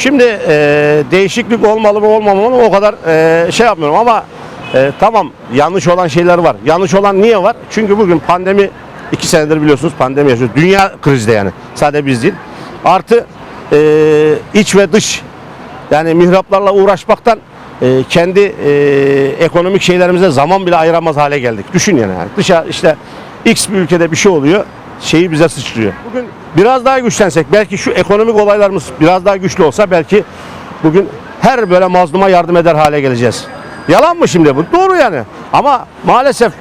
Şimdi e, değişiklik olmalı mı olmamalı mı o kadar e, şey yapmıyorum ama e, tamam yanlış olan şeyler var. Yanlış olan niye var? Çünkü bugün pandemi iki senedir biliyorsunuz pandemi yaşıyoruz. Dünya krizde yani. Sadece biz değil. Artı e, iç ve dış yani mihraplarla uğraşmaktan e, kendi e, ekonomik şeylerimize zaman bile ayıramaz hale geldik. Düşün yani. yani. Dışa işte X bir ülkede bir şey oluyor. Şeyi bize sıçrıyor. Bugün biraz daha güçlensek belki şu ekonomik olaylarımız biraz daha güçlü olsa belki bugün her böyle mazluma yardım eder hale geleceğiz. Yalan mı şimdi bu? Doğru yani. Ama maalesef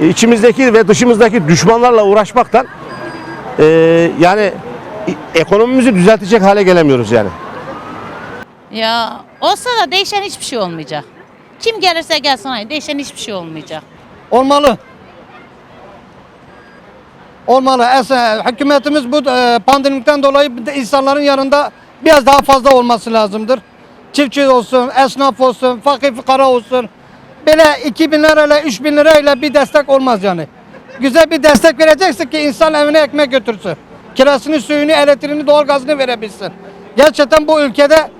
içimizdeki ve dışımızdaki düşmanlarla uğraşmaktan e, yani ekonomimizi düzeltecek hale gelemiyoruz yani. Ya olsa da değişen hiçbir şey olmayacak. Kim gelirse gelsin aynı değişen hiçbir şey olmayacak. Olmalı. Olmalı. Es- hükümetimiz bu e, pandemiden dolayı insanların yanında biraz daha fazla olması lazımdır. Çiftçi olsun, esnaf olsun, fakir fukara olsun. Böyle 2 bin lirayla, 3 bin lirayla bir destek olmaz yani. Güzel bir destek vereceksin ki insan evine ekmek götürsün. Kirasını, suyunu, elektriğini, doğalgazını verebilsin. Gerçekten bu ülkede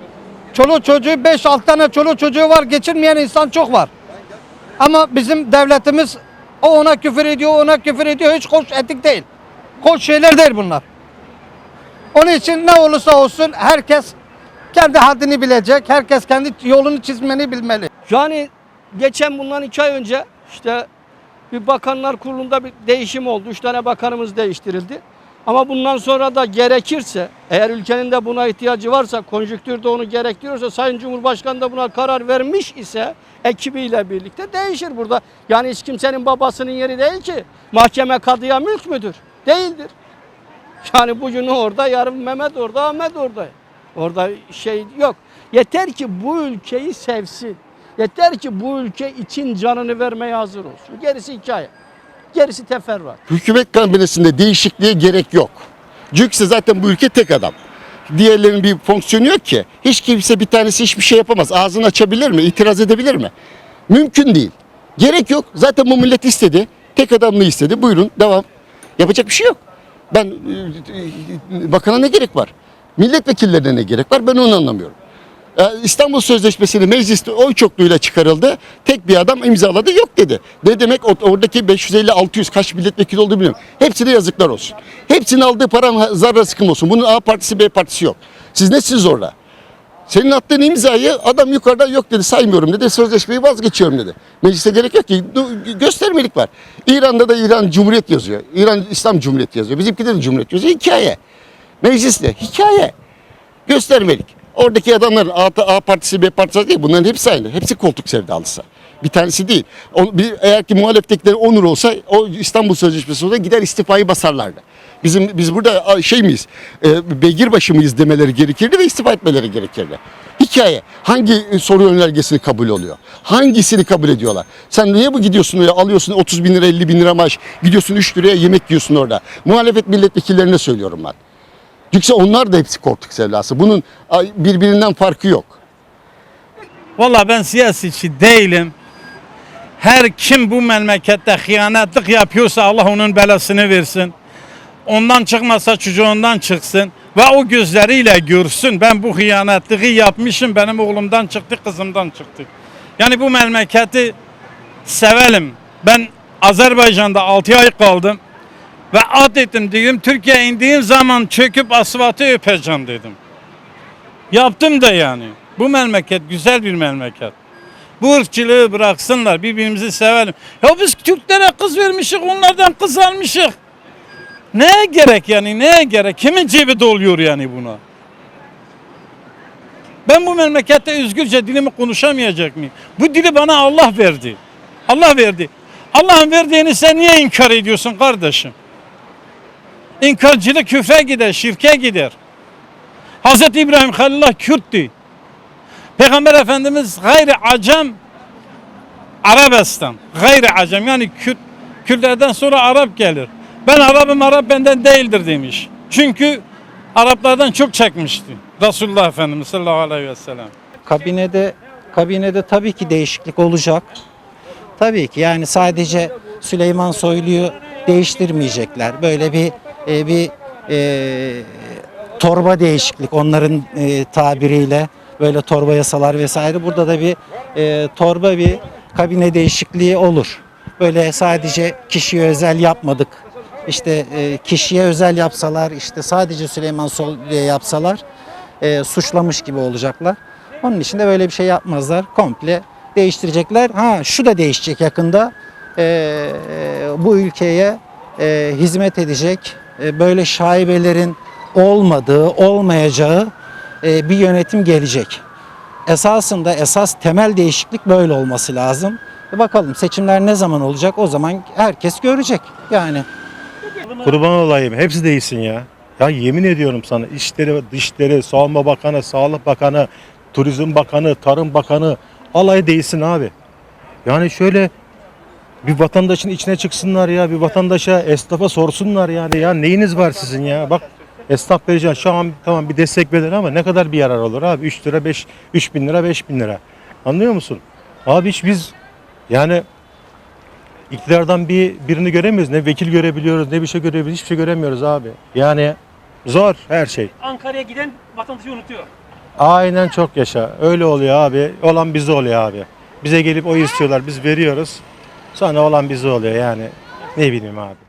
çoluk çocuğu 5-6 tane çoluk çocuğu var geçirmeyen insan çok var. Ama bizim devletimiz o ona küfür ediyor, ona küfür ediyor. Hiç hoş etik değil. Hoş şeyler değil bunlar. Onun için ne olursa olsun herkes kendi haddini bilecek. Herkes kendi yolunu çizmeni bilmeli. Yani geçen bundan iki ay önce işte bir bakanlar kurulunda bir değişim oldu. Üç tane bakanımız değiştirildi. Ama bundan sonra da gerekirse eğer ülkenin de buna ihtiyacı varsa konjüktür de onu gerektiriyorsa Sayın Cumhurbaşkanı da buna karar vermiş ise ekibiyle birlikte değişir burada. Yani hiç kimsenin babasının yeri değil ki. Mahkeme kadıya mülk müdür? Değildir. Yani bugün orada, yarın Mehmet orada, Ahmet orada. Orada şey yok. Yeter ki bu ülkeyi sevsin. Yeter ki bu ülke için canını vermeye hazır olsun. Gerisi hikaye. Gerisi teferruat. Hükümet kabinesinde değişikliğe gerek yok. Çünkü zaten bu ülke tek adam. Diğerlerinin bir fonksiyonu yok ki. Hiç kimse bir tanesi hiçbir şey yapamaz. Ağzını açabilir mi? İtiraz edebilir mi? Mümkün değil. Gerek yok. Zaten bu millet istedi. Tek adamlığı istedi. Buyurun devam. Yapacak bir şey yok. Ben e, e, bakana ne gerek var? Milletvekillerine ne gerek var? Ben onu anlamıyorum. Ee, İstanbul Sözleşmesi'ni mecliste oy çokluğuyla çıkarıldı. Tek bir adam imzaladı yok dedi. Ne demek oradaki 550-600 kaç milletvekili olduğunu bilmiyorum. Hepsine yazıklar olsun. Hepsinin aldığı paran zarra sıkım olsun. Bunun A partisi B partisi yok. Siz nesiniz orada? Senin attığın imzayı adam yukarıda yok dedi saymıyorum dedi. Sözleşmeyi vazgeçiyorum dedi. Meclise gerek yok ki. Göstermelik var. İran'da da İran Cumhuriyet yazıyor. İran İslam Cumhuriyeti yazıyor. Bizimkide de Cumhuriyet yazıyor. Hikaye. Mecliste hikaye. Göstermelik. Oradaki adamların A, A partisi B partisi değil bunların hepsi aynı. Hepsi koltuk sevdalısı. Bir tanesi değil. O, bir, eğer ki muhalefettekileri onur olsa o İstanbul Sözleşmesi olsa gider istifayı basarlardı. Bizim biz burada şey miyiz? E, beygirbaşı mıyız demeleri gerekirdi ve istifa etmeleri gerekirdi. Hikaye. Hangi e, soru önergesini kabul oluyor? Hangisini kabul ediyorlar? Sen niye bu gidiyorsun oraya alıyorsun 30 bin lira 50 bin lira maaş gidiyorsun 3 liraya yemek yiyorsun orada. Muhalefet milletvekillerine söylüyorum ben. Çünkü onlar da hepsi koltuk sevdası. Bunun birbirinden farkı yok. Valla ben siyasetçi değilim. Her kim bu memlekette hıyanetlik yapıyorsa Allah onun belasını versin. Ondan çıkmasa çocuğundan çıksın ve o gözleriyle görsün. Ben bu hıyanetliği yapmışım. Benim oğlumdan çıktı, kızımdan çıktı. Yani bu memleketi sevelim. Ben Azerbaycan'da 6 ay kaldım. Ve ad ettim dedim Türkiye'ye indiğim zaman çöküp asfaltı öpeceğim dedim. Yaptım da yani. Bu memleket güzel bir memleket. Bu ırkçılığı bıraksınlar. Birbirimizi sevelim. Ya biz Türklere kız vermişik, onlardan kız almışık. Neye gerek yani? Neye gerek? Kimin cebi doluyor yani buna? Ben bu memlekette özgürce dilimi konuşamayacak mıyım? Bu dili bana Allah verdi. Allah verdi. Allah'ın verdiğini sen niye inkar ediyorsun kardeşim? İnkarcılık küfre gider, şirke gider. Hz. İbrahim Halilullah Kürttü. Peygamber Efendimiz gayri acem Arabistan. Gayri acem yani Kürt, Kürtlerden sonra Arap gelir. Ben Arap'ım Arap benden değildir demiş. Çünkü Araplardan çok çekmişti. Resulullah Efendimiz sallallahu aleyhi ve sellem. Kabinede kabinede tabii ki değişiklik olacak. Tabii ki yani sadece Süleyman Soylu'yu değiştirmeyecekler. Böyle bir e, bir e, torba değişiklik onların e, tabiriyle böyle torba yasalar vesaire. Burada da bir e, torba bir kabine değişikliği olur. Böyle sadece kişiye özel yapmadık. İşte e, kişiye özel yapsalar, işte sadece Süleyman Sol diye yapsalar e, suçlamış gibi olacaklar. Onun için de böyle bir şey yapmazlar. Komple değiştirecekler. Ha şu da değişecek yakında. E, bu ülkeye e, hizmet edecek e, böyle şaibelerin olmadığı, olmayacağı e, bir yönetim gelecek. Esasında esas temel değişiklik böyle olması lazım. E bakalım seçimler ne zaman olacak o zaman herkes görecek yani. Kurban olayım. Hepsi değilsin ya. Ya yemin ediyorum sana İşleri, Dışişleri, Savunma Bakanı, Sağlık Bakanı, Turizm Bakanı, Tarım Bakanı alay değilsin abi. Yani şöyle bir vatandaşın içine çıksınlar ya. Bir vatandaşa, esnafa sorsunlar yani. Ya neyiniz var sizin ya? Bak esnaf vereceğin şu an tamam bir destek verir ama ne kadar bir yarar olur abi? 3 lira 5, 3 bin lira 5 bin lira. Anlıyor musun? Abi hiç biz yani iktidardan bir birini göremiyoruz. Ne vekil görebiliyoruz, ne bir şey görebiliyoruz. Hiçbir şey göremiyoruz abi. Yani zor her şey. Ankara'ya giden vatandaşı unutuyor. Aynen çok yaşa. Öyle oluyor abi. Olan bize oluyor abi. Bize gelip oy istiyorlar. Biz veriyoruz. Sonra olan bize oluyor yani. Ne bileyim abi.